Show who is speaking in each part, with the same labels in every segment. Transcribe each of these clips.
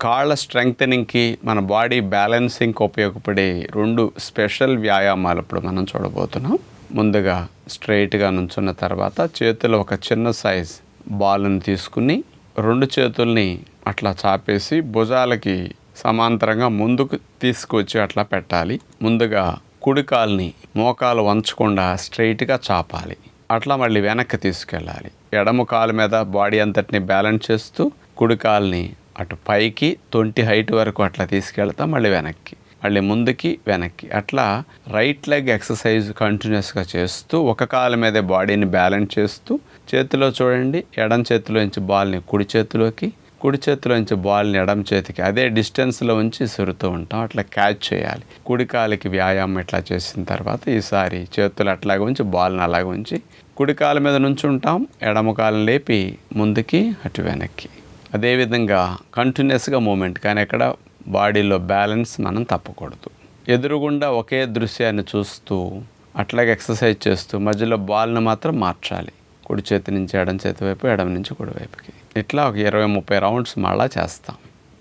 Speaker 1: కాళ్ళ స్ట్రెంగ్తనింగ్కి మన బాడీ బ్యాలెన్సింగ్కి ఉపయోగపడే రెండు స్పెషల్ వ్యాయామాలు ఇప్పుడు మనం చూడబోతున్నాం. ముందుగా స్ట్రైట్గా నుంచున్న తర్వాత చేతిలో ఒక చిన్న సైజ్ బాల్ని తీసుకుని రెండు చేతుల్ని అట్లా చాపేసి భుజాలకి సమాంతరంగా ముందుకు తీసుకొచ్చి అట్లా పెట్టాలి. ముందుగా కుడి కాల్ని మోకాలు వంచకుండా స్ట్రైట్గా చాపాలి. అట్లా మళ్ళీ వెనక్కి తీసుకెళ్ళాలి. ఎడమ కాలు మీద బాడీ అంతటిని బ్యాలెన్స్ చేస్తూ కుడి కాల్ని అటు పైకి తొంటి హైట్ వరకు అట్లా తీసుకెళ్తాం మళ్ళీ వెనక్కి. మళ్ళీ ముందుకి వెనక్కి. అట్లా రైట్ లెగ్ ఎక్సర్సైజ్ కంటిన్యూస్గా చేస్తూ ఒక కాలు మీద బాడీని బ్యాలెన్స్ చేస్తూ చేతిలో చూడండి ఎడం చేతిలోంచి బాల్ని కుడి చేతిలోకి కుడి చేతిలోంచి బాల్ని ఎడం చేతికి. అదే డిస్టెన్స్లో ఉంచి సురుతూ ఉంటాం అట్లా క్యాచ్ చేయాలి. కుడి కాలికి వ్యాయామం ఇట్లా చేసిన తర్వాత ఈసారి చేతులు అట్లాగే ఉంచి బాల్ని అలాగే ఉంచి కుడి కాలు మీద నుంచి ఉంటాం ఎడమ కాలం లేపి ముందుకి అటు వెనక్కి. అదేవిధంగా కంటిన్యూస్గా మూమెంట్ కానీ అక్కడ బాడీలో బ్యాలెన్స్ మనం తప్పకూడదు. ఎదురుగుండా ఒకే దృశ్యాన్ని చూస్తూ అట్లాగే ఎక్సర్సైజ్ చేస్తూ మధ్యలో బాల్ని మాత్రం మార్చాలి. కుడి చేతి నుంచి ఎడం చేతి వైపు ఎడం నుంచి కుడి వైపుకి. ఇట్లా ఒక ఇరవై ముప్పై రౌండ్స్ మళ్ళా చేస్తాం.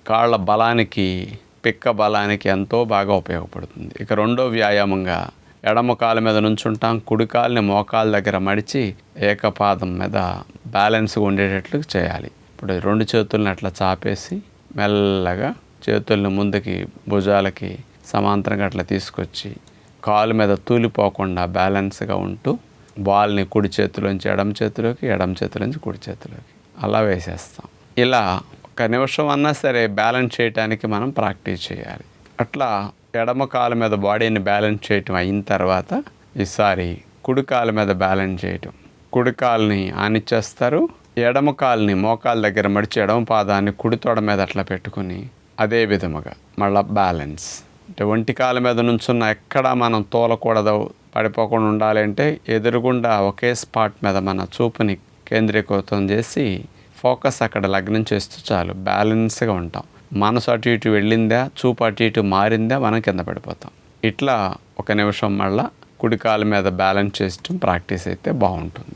Speaker 1: కాళ్ళ బలానికి పిక్క బలానికి ఎంతో బాగా ఉపయోగపడుతుంది. ఇక రెండో వ్యాయామంగా ఎడమ కాలు మీద నుంచుంటాం కుడి కాలుని మోకాల దగ్గర మడిచి ఏకపాదం మీద బ్యాలెన్స్గా ఉండేటట్లు చేయాలి. ఇప్పుడు రెండు చేతుల్ని అట్లా చాపేసి మెల్లగా చేతుల్ని ముందుకి భుజాలకి సమాంతరంగా అట్లా తీసుకొచ్చి కాలు మీద తూలిపోకుండా బ్యాలెన్స్గా ఉంటూ బాల్ని కుడి చేతిలోంచి ఎడమ చేతిలోకి ఎడమ చేతిలోంచి కుడి చేతిలోకి. అలా వేసేస్తాం. ఇలా ఒక నిమిషం అన్నా సరే బ్యాలెన్స్ చేయడానికి మనం ప్రాక్టీస్ చేయాలి. అట్లా ఎడమ కాలు మీద బాడీని బ్యాలెన్స్ చేయటం అయిన తర్వాత ఈసారి కుడి కాలు మీద బ్యాలెన్స్ చేయటం. కుడి కాలుని ఆనిచ్చేస్తారు ఎడమ కాల్ని మోకాల దగ్గర మడిచి ఎడమ పాదాన్ని కుడి తోడ మీద అట్లా పెట్టుకుని అదే విధముగా మళ్ళీ బ్యాలెన్స్. అంటే ఒంటి కాల మీద నుంచున్న ఎక్కడ మనం తోలకూడదు పడిపోకుండా ఉండాలి అంటే ఎదురుగుండా ఒకే స్పాట్ మీద మన చూపుని కేంద్రీకృతం చేసి ఫోకస్ అక్కడ లగ్నం చేస్తూ చాలు బ్యాలెన్స్గా ఉంటాం. మనసు అటు ఇటు వెళ్ళిందా చూపు అటు ఇటు మారిందా మనం కింద పడిపోతాం. ఇట్లా ఒక నిమిషం మళ్ళా కుడి కాలు మీద బ్యాలెన్స్ చేయటం ప్రాక్టీస్ అయితే బాగుంటుంది.